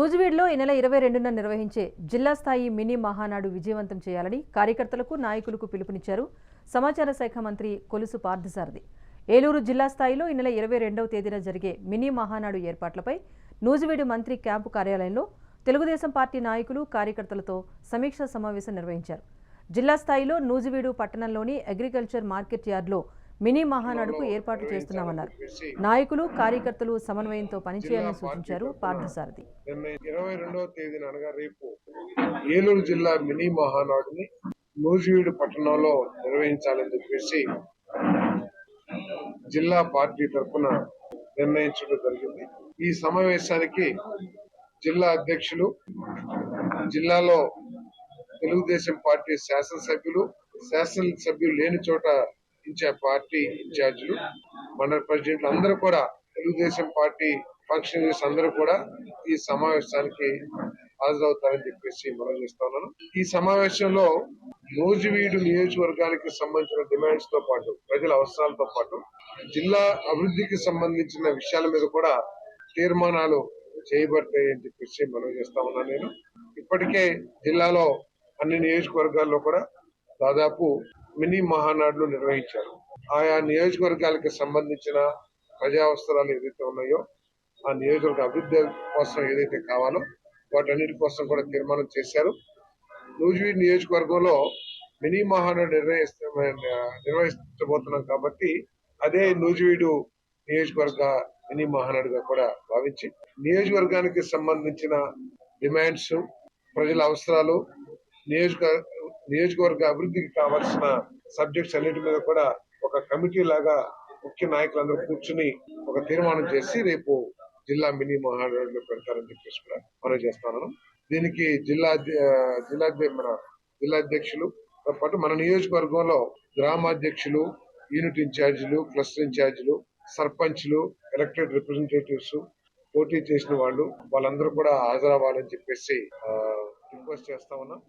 నూజివీడ్లో ఈ నెల ఇరవై రెండున నిర్వహించే జిల్లా స్థాయి మినీ మహానాడు విజయవంతం చేయాలని కార్యకర్తలకు నాయకులకు పిలుపునిచ్చారు సమాచార శాఖ మంత్రి కొలుసు పార్థసారథి. ఏలూరు జిల్లా స్థాయిలో ఈ నెల ఇరవై రెండవ తేదీన జరిగే మినీ మహానాడు ఏర్పాట్లపై నూజివీడు మంత్రి క్యాంపు కార్యాలయంలో తెలుగుదేశం పార్టీ నాయకులు కార్యకర్తలతో సమీక్షా సమావేశం నిర్వహించారు. జిల్లా స్థాయిలో నూజివీడు పట్టణంలోని అగ్రికల్చర్ మార్కెట్ యార్డ్లో మినీ మహానాడుకు ఏర్పాట్లు చేస్తున్నామన్నారు. నాయకులు కార్యకర్తలు సమన్వయంతో పనిచేయాలని సూచించారు పార్థసారథి. ఇరవై రెండవ తేదీన అనగా రేపు ఏలూరు జిల్లా మినీ మహానాడుని నూజివీడు పట్టణంలో నిర్వహించాలని చెప్పేసి జిల్లా పార్టీ తరఫున నిర్ణయించడం జరిగింది. ఈ సమావేశానికి జిల్లా అధ్యక్షులు జిల్లాలో తెలుగుదేశం పార్టీ శాసనసభ్యులు శాసనసభ్యులు లేని చోట ఇచ్చే పార్టీ ఇన్ఛార్జీలు మండల ప్రెసిడెంట్లు అందరూ కూడా తెలుగుదేశం పార్టీ ఫంక్షనరీస్ అందరూ కూడా ఈ సమావేశానికి హాజరవుతారని చెప్పేసి మనం చేస్తున్నాను ఈ సమావేశంలో నూజివీడు నియోజకవర్గానికి సంబంధించిన డిమాండ్స్తో పాటు ప్రజల అవసరాలతో పాటు జిల్లా అభివృద్ధికి సంబంధించిన విషయాల మీద కూడా తీర్మానాలు చేయబడతాయని చెప్పేసి మనం చేస్తా ఉన్నాను నేను. ఇప్పటికే జిల్లాలో అన్ని నియోజకవర్గాల్లో కూడా దాదాపు మినీ మహానాడులు నిర్వహించారు. ఆయా నియోజకవర్గాలకు సంబంధించిన ప్రజా అవసరాలు ఏదైతే ఉన్నాయో ఆ నియోజకవర్గ అభివృద్ధి కోసం ఏదైతే కావాలో వాటన్నిటి కోసం కూడా తీర్మానం చేశారు. నూజివీడ్ నియోజకవర్గంలో మినీ మహానాడు నిర్వహిస్త నిర్వహించబోతున్నాం కాబట్టి అదే నూజివీడు నియోజకవర్గ మినీ మహానాడుగా కూడా భావించి నియోజకవర్గానికి సంబంధించిన డిమాండ్స్ ప్రజల అవసరాలు నియోజక నియోజకవర్గ అభివృద్ధికి కావాల్సిన సబ్జెక్ట్స్ అన్నిటి మీద కూడా ఒక కమిటీ లాగా ముఖ్య నాయకులందరూ కూర్చుని ఒక తీర్మానం చేసి రేపు జిల్లా మినీ మహానాడులో పెడతారని చెప్పేసి కూడా మనం చేస్తాను దీనికి జిల్లా జిల్లా మన జిల్లా అధ్యక్షులు తో పాటు మన నియోజకవర్గంలో గ్రామాధ్యక్షులు యూనిట్ ఇన్ఛార్జీలు క్లస్టర్ ఇన్ఛార్జీలు సర్పంచ్లు ఎలక్టెడ్ రిప్రజెంటేటివ్స్ పోటీ చేసిన వాళ్ళు వాళ్ళందరూ కూడా హాజరవ్వాలని చెప్పేసి రిక్వెస్ట్ చేస్తా ఉన్నాం.